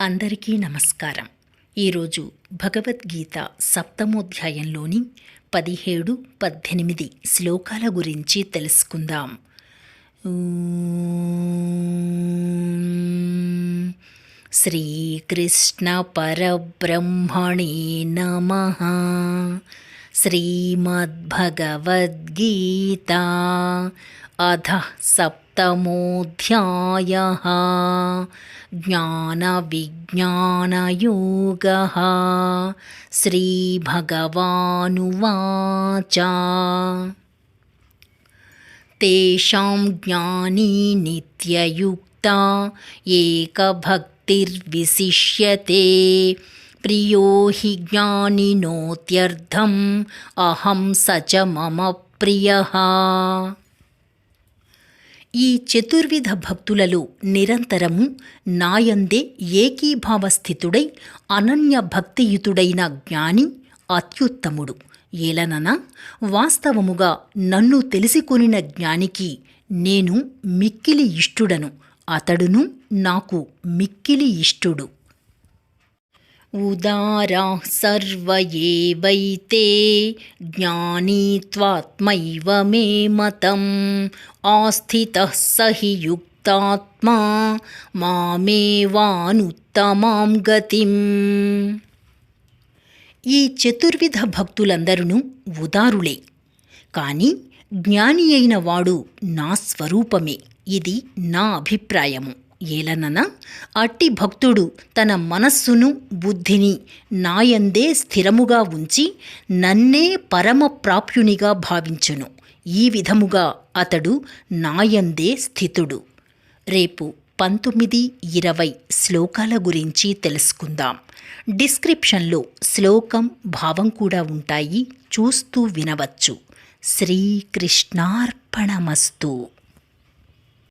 అందరికీ నమస్కారం. ఈరోజు భగవద్గీత సప్తమోధ్యాయంలోని పదిహేడు పద్దెనిమిది శ్లోకాల గురించి తెలుసుకుందాం. శ్రీకృష్ణ పరబ్రహ్మణే నమ. శ్రీమద్భగవద్గీత అధ मोऽध्यायः ज्ञानविज्ञानयोगः। श्रीभगवानुवाच। तेषां ज्ञानी नित्ययुक्ता एकभक्तिर्विशिष्यते। प्रियो हि ज्ञानिनोत्यर्थम् अहं स च मम प्रियः। ఈ చతుర్విధ భక్తులలో నిరంతరము నాయందే ఏకీభావస్థితుడై అనన్య భక్తియుతుడైన జ్ఞాని అత్యుత్తముడు. ఏలనన? వాస్తవముగా నన్ను తెలిసికొనిన జ్ఞానికి నేను మిక్కిలి ఇష్టుడను. అతడును నాకు మిక్కిలి ఇష్టుడు. उदाराः सर्व एवैते ज्ञानी त्वात्मैव मे मतम् आस्थितः स हि युक्तात्मा మామేవానుత్తమాం గతిం ఈ చతుర్విధ భక్తులందరూ ఉదారులే కాని జ్ఞాని అయిన వాడు నా స్వరూపమే ఇది నా అభిప్రాయము ఏలనన అట్టి భక్తుడు తన మనస్సును బుద్ధిని నాయందే స్థిరముగా ఉంచి నన్నే పరమ ప్రాప్యునిగా భావించును. ఈ విధముగా అతడు నాయందే స్థితుడు. రేపు పంతొమ్మిది ఇరవై శ్లోకాల గురించి తెలుసుకుందాం. డిస్క్రిప్షన్లో శ్లోకం భావం కూడా ఉంటాయి. చూస్తూ వినవచ్చు. శ్రీకృష్ణార్పణమస్తు.